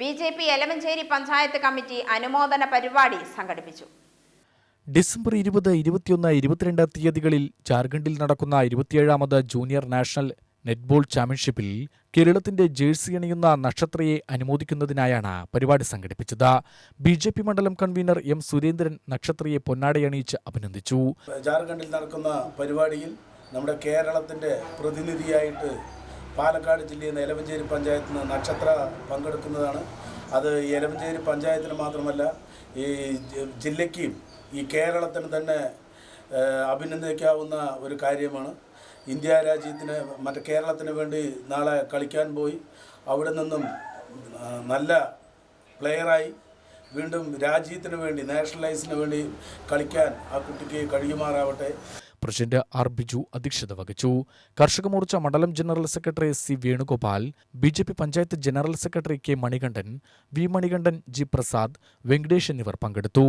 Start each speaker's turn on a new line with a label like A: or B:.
A: B J P Elamanchery panchayat committee അനുമോദന പരിപാടി സംഘടിപ്പിച്ചു.
B: ഡിസംബർ ഇരുപത് ഇരുപത്തിയൊന്ന് ഇരുപത്തിരണ്ട് തീയതികളിൽ ജാർഖണ്ഡിൽ നടക്കുന്ന ഇരുപത്തിയേഴാമത് ജൂനിയർ നാഷണൽ നെറ്റ്ബോൾ ചാമ്പ്യൻഷിപ്പിൽ കേരളത്തിന്റെ ജേഴ്സി അണിയുന്ന നക്ഷത്രയെ അനുമോദിക്കുന്നതിനായാണ് പരിപാടി സംഘടിപ്പിച്ചത്. ബി ജെ പി മണ്ഡലം കൺവീനർ എം സുരേന്ദ്രൻ നക്ഷത്രയെ പൊന്നാടയണിയിച്ച് അഭിനന്ദിച്ചു.
C: ജാർഖണ്ഡിൽ നടക്കുന്ന പരിപാടിയിൽ നമ്മുടെ കേരളത്തിന്റെ പ്രതിനിധിയായിട്ട് പാലക്കാട് ജില്ലയിൽ നിന്ന് എലവഞ്ചേരി പഞ്ചായത്തിൽ നിന്ന് നക്ഷത്ര പങ്കെടുക്കുന്നതാണ്. അത് എലവഞ്ചേരി പഞ്ചായത്തിന് മാത്രമല്ല ഈ ജില്ലയ്ക്കും ഈ കേരളത്തിന് തന്നെ അഭിനന്ദിക്കാവുന്ന ഒരു കാര്യമാണ്. ഇന്ത്യ രാജ്യത്തിന് മറ്റേ കേരളത്തിന് വേണ്ടി നാളെ കളിക്കാൻ പോയി. അവിടെ നിന്നും നല്ല പ്ലെയറായി വീണ്ടും രാജ്യത്തിന് വേണ്ടി നാഷണലൈസിന് വേണ്ടി കളിക്കാൻ ആ കുട്ടിക്ക് കഴിയുമാറാവട്ടെ.
B: പ്രസിഡന്റ് ആർ ബിജു അധ്യക്ഷത വഹിച്ചു. കർഷക മോർച്ച മണ്ഡലം general secretary C Venugopal B J P panchayat general secretary K Manikandan V Manikandan G Prasad Venkatesh എന്നിവർ പങ്കെടുത്തു.